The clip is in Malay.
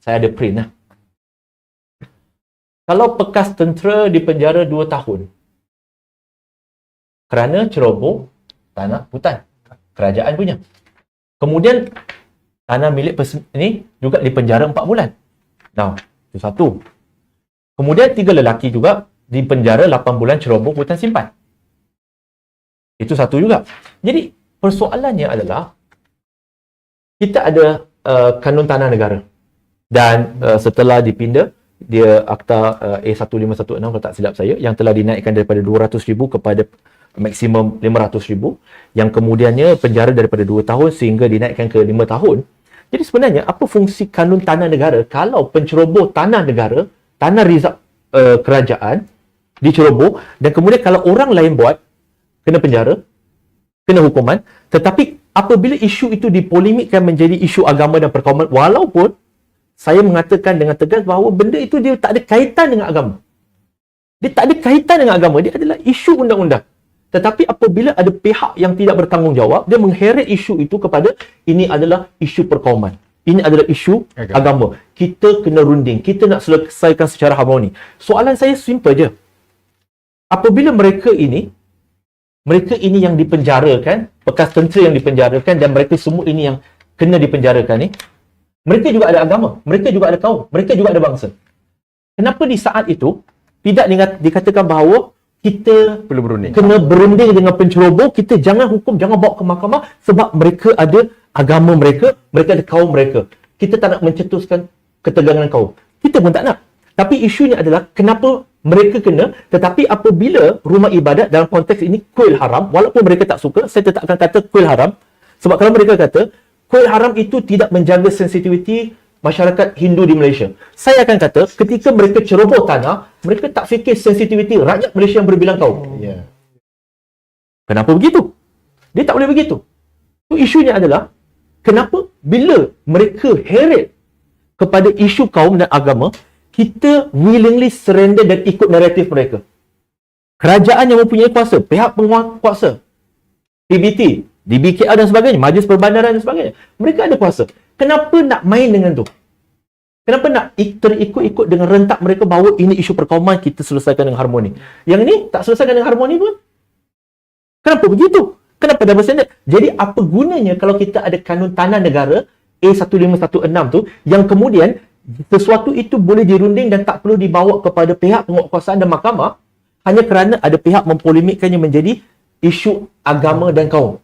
Saya ada print lah. Kalau bekas tentera di penjara 2 tahun kerana ceroboh tanah hutan kerajaan punya. Kemudian tanah milik pers- ni juga di penjara 4 bulan. Nah, itu satu. Kemudian tiga lelaki juga di penjara 8 bulan ceroboh hutan simpan. Itu satu juga. Jadi persoalannya adalah kita ada uh, kanun tanah negara dan uh, setelah dipinda dia akta uh, A1516 kalau tak silap saya yang telah dinaikkan daripada 200,000 kepada maksimum 500,000 yang kemudiannya penjara daripada 2 tahun sehingga dinaikkan ke 5 tahun. Jadi sebenarnya apa fungsi kanun tanah negara kalau penceroboh tanah negara, tanah rizab uh, kerajaan diceroboh dan kemudian kalau orang lain buat kena penjara, kena hukuman tetapi apabila isu itu dipolemikkan menjadi isu agama dan perkauman walaupun saya mengatakan dengan tegas bahawa benda itu dia tak ada kaitan dengan agama. Dia tak ada kaitan dengan agama. Dia adalah isu undang-undang. Tetapi apabila ada pihak yang tidak bertanggungjawab, dia mengheret isu itu kepada ini adalah isu perkauman. Ini adalah isu Agama. agama. Kita kena runding. Kita nak selesaikan secara harmoni. Soalan saya simple je. Apabila mereka ini, mereka ini yang dipenjarakan, bekas tentera yang dipenjarakan dan mereka semua ini yang kena dipenjarakan ni, mereka juga ada agama, mereka juga ada kaum, mereka juga ada bangsa. Kenapa di saat itu tidak dikat- dikatakan bahawa kita Perlu berunding. kena berunding dengan penceroboh, kita jangan hukum, jangan bawa ke mahkamah sebab mereka ada agama mereka, mereka ada kaum mereka. Kita tak nak mencetuskan ketegangan kaum. Kita pun tak nak. Tapi isunya adalah kenapa mereka kena tetapi apabila rumah ibadat dalam konteks ini kuil haram walaupun mereka tak suka saya tetap akan kata kuil haram sebab kalau mereka kata kuil haram itu tidak menjaga sensitiviti masyarakat Hindu di Malaysia saya akan kata ketika mereka ceroboh tanah mereka tak fikir sensitiviti rakyat Malaysia yang berbilang kaum Ya. Kenapa begitu? Dia tak boleh begitu. So, isunya adalah kenapa bila mereka heret kepada isu kaum dan agama, kita willingly surrender dan ikut naratif mereka. Kerajaan yang mempunyai kuasa, pihak penguasa, PBT, DBKL dan sebagainya, Majlis Perbandaran dan sebagainya. Mereka ada kuasa. Kenapa nak main dengan tu? Kenapa nak ik- terikut-ikut dengan rentak mereka bahawa ini isu perkauman kita selesaikan dengan harmoni. Yang ni tak selesaikan dengan harmoni pun. Kenapa begitu? Kenapa double standard? Jadi apa gunanya kalau kita ada kanun tanah negara A1516 tu yang kemudian sesuatu itu boleh dirunding dan tak perlu dibawa kepada pihak penguatkuasaan dan mahkamah hanya kerana ada pihak mempolemikkannya menjadi isu agama dan kaum.